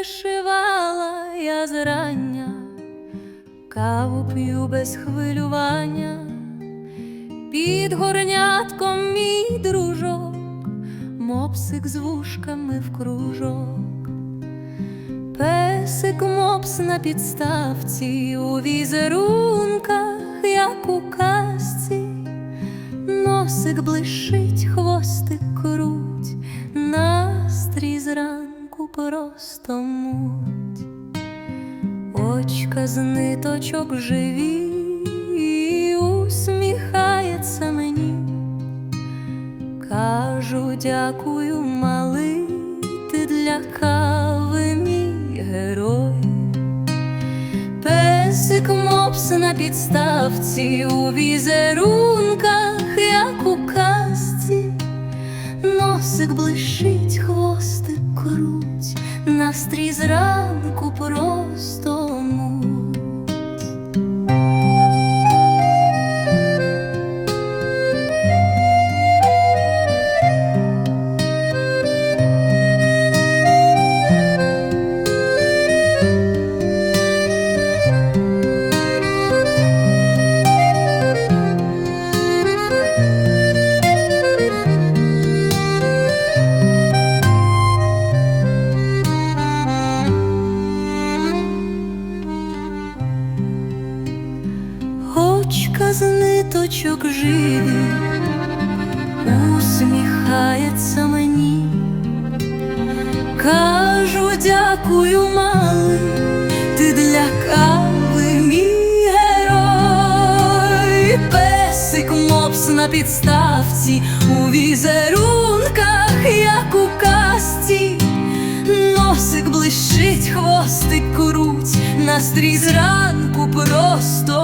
вишивала я зрання, каву п'ю без хвилювання, під горнятком мій дружок, мопсик з вушками в кружок. Песик мопс на підставці у візерунках, як у казці, носик блищить, просто муть, очка з ниточок живі, і усміхається мені. Кажу, дякую, малий, ти для кави мій герой. Песик мопс на підставці у візерунках, як у казці, носик блищить, хвостик круть, настрій зранку просто Очка з ниточок живі, усміхається мені, кажу, дякую, малий, ти для кави мій герой, песик мопс на підставці. У візерунках, як у казці, носик блищить, хвостик круть, настрій зранку просто.